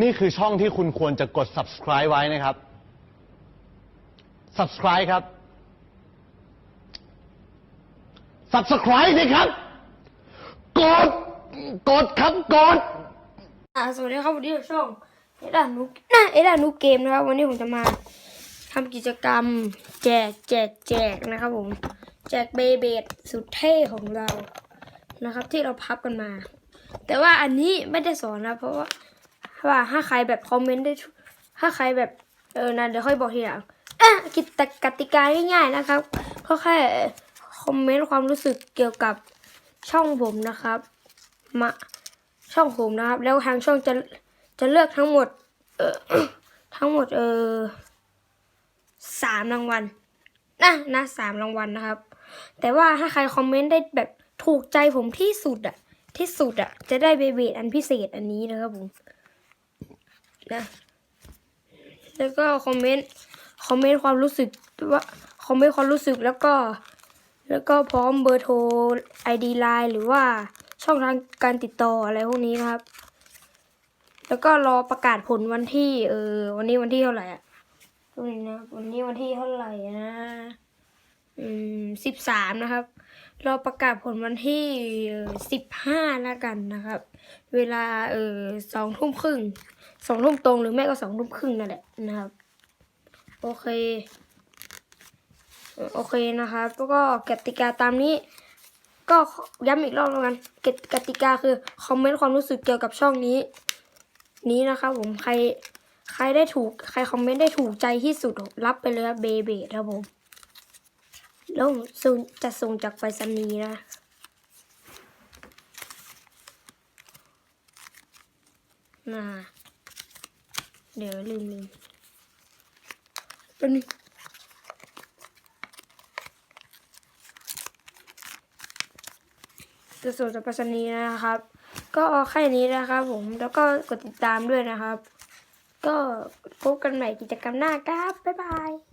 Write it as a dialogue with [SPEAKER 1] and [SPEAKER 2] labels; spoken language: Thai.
[SPEAKER 1] นี่คือช่องที่คุณควรจะกด subscribe ไว้นะครับ subscribe ครับ subscribe สิครับ กด กดครับ กด
[SPEAKER 2] อ่าสวัสดีครับวันนี้ช่องเอดานุนะเอดานุเกมนะครับ วันนี้ผมจะมาทำกิจกรรม แจกแจกแจกนะครับผม แจกเบเบดสุดเท่ของเรานะครับ ที่เราพับกันมา แต่ว่าอันนี้ไม่ได้สอนนะเพราะว่า ว่าถ้าใครแบบคอมเมนต์ได้ ถ้าใครแบบเออนะเดี๋ยวค่อยบอกทีหลังอะกิจกติกาง่ายๆนะครับก็แค่คอมเมนต์ความรู้สึกเกี่ยวกับช่องผมนะครับ มาช่องผมนะครับ แล้วทางช่องจะจะเลือกทั้งหมด เออทั้งหมดเออสามรางวัลนะนะสามรางวัลนะครับ แต่ว่าถ้าใครคอมเมนต์ได้แบบถูกใจผมที่สุดอะที่สุดอะจะได้เบเบดอันพิเศษอันนี้นะครับผม นะ แล้วก็คอมเมนต์คอมเมนต์ความรู้สึกว่าคอมเมนต์ความรู้สึกแล้วก็ แล้วก็พร้อมเบอร์โทร ID ไลน์หรือว่าช่องทางการติดต่ออะไรพวกนี้นะครับ แล้วก็รอประกาศผลวันที่เออวันนี้วันที่เท่าไหร่อะตรงนี้นะวันนี้วันที่เท่าไหร่นะอืมสิบสามนะครับ เรอประกาศผลวันที่สิบห้าแล้วกันนะครับ เวลาเออสองทุ่มครึ่งสองทุ่มตรงหรือไม่ก็สองทุ่มครึ่งนั่นแหละนะครับ โอเค โอเคนะครับแล้วก็กติกาตามนี้ ก็ย้ำอีกรอบแล้วกันกติกติกาคือคอมเมนต์ความรู้สึกเกี่ยวกับช่องนี้ นี้นะครับผมใครใครได้ถูกใครคอมเมนต์ได้ถูกใจที่สุดรับไปเลยครับเบเบดครับผม แล้วส่งจะส่งจากไปรษณีย์นะน่าเดี๋ยวลืมลืมเป็นงจะส่งจากไปรษณีย์นะครับ ก็แค่นี้นะครับผม แล้วก็กดติดตามด้วยนะครับ ก็พบกันใหม่กิจกรรมหน้าครับ บ๊ายบาย